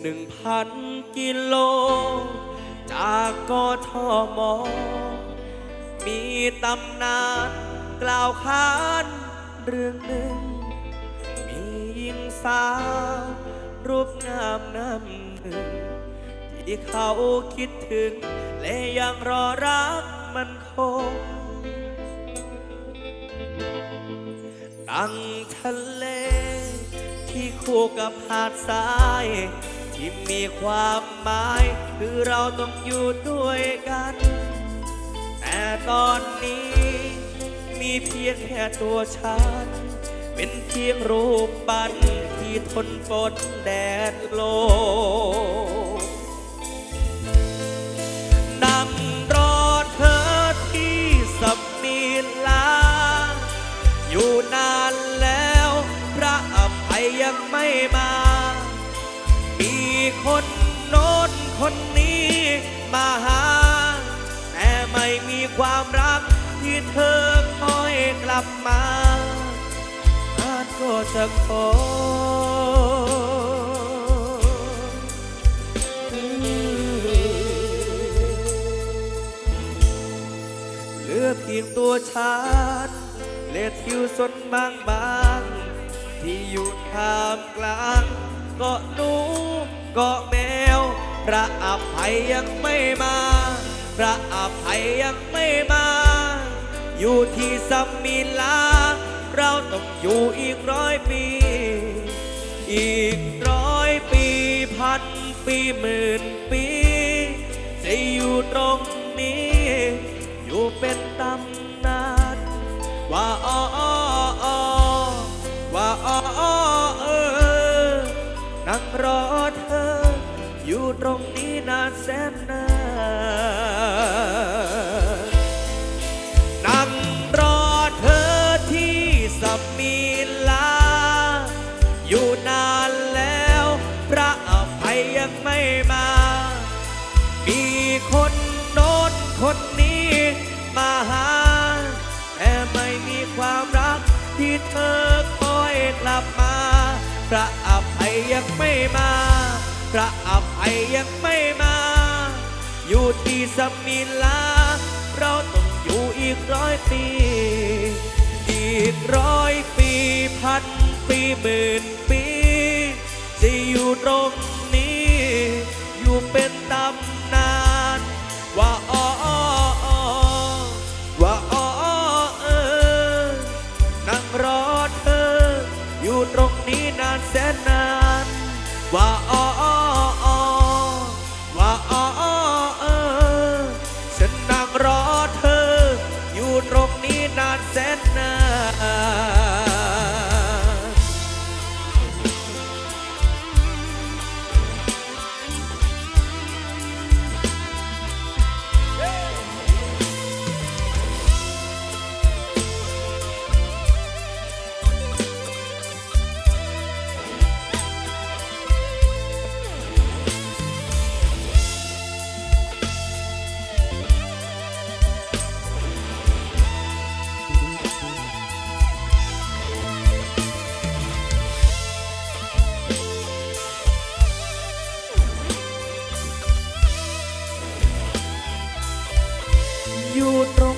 หนึ่งพันกิโล จากกทม มีตำนานกล่าวขานเรื่องหนึ่ง มีหญิงสาวรูปงามน้ำหนึ่ง ที่เขาคิดถึง และยังรอรักมันคงดังทะเลที่คู่กับหาดทราย ที่มีความหมายคือเราต้องอยู่ด้วยกัน แต่ตอนนี้ มีเพียงแค่ตัวฉัน เป็นเพียงรูปปั้นที่ทนฝนแดดลมนั่งรอเธอที่สับมีลา อยู่นานแล้ว พระอภัยยังไม่มา คนโน้นคนนี้มาหา แต่ไม่มีความรักที่เธอคอยกลับมาอาจก็จะขอเหลือเพียงตัวฉันและทิวสนบางบางๆที่อยู่ท่ามกลางเกาะหนูเกาะแมว พระอภัยยังไม่มา พระอภัยยังไม่มา อยู่ที่ซัมมีลา เราต้องอยู่อีกร้อยปี อีกร้อยปีพันปีหมื่นปี จะอยู่ตรงนี้ อยู่เป็นตำนานว่าอ้อ รงนี้นานแสนนานนั่งรอเธอที่สัมมีลา อยู่นานแล้ว พระอภัยยังไม่มา มีคนโน้นคนนี้มาหา แต่ไม่มีความรักที่เธอคอยกลับมา พระอภัยยังไม่มา พระอภัยยังไม่มา อยู่ที่สมิลา เราต้องอยู่อีกร้อยปี อีกร้อยปีพันปีหมื่นปีจะอยู่ตรงนี้ อยู่เป็นตำนาน ว่าอ้อว่าอ้อเออนั่งรอเธอ อยู่ตรงนี้นานแสนนาน ว่าอ้อ that night. อยู่ตรง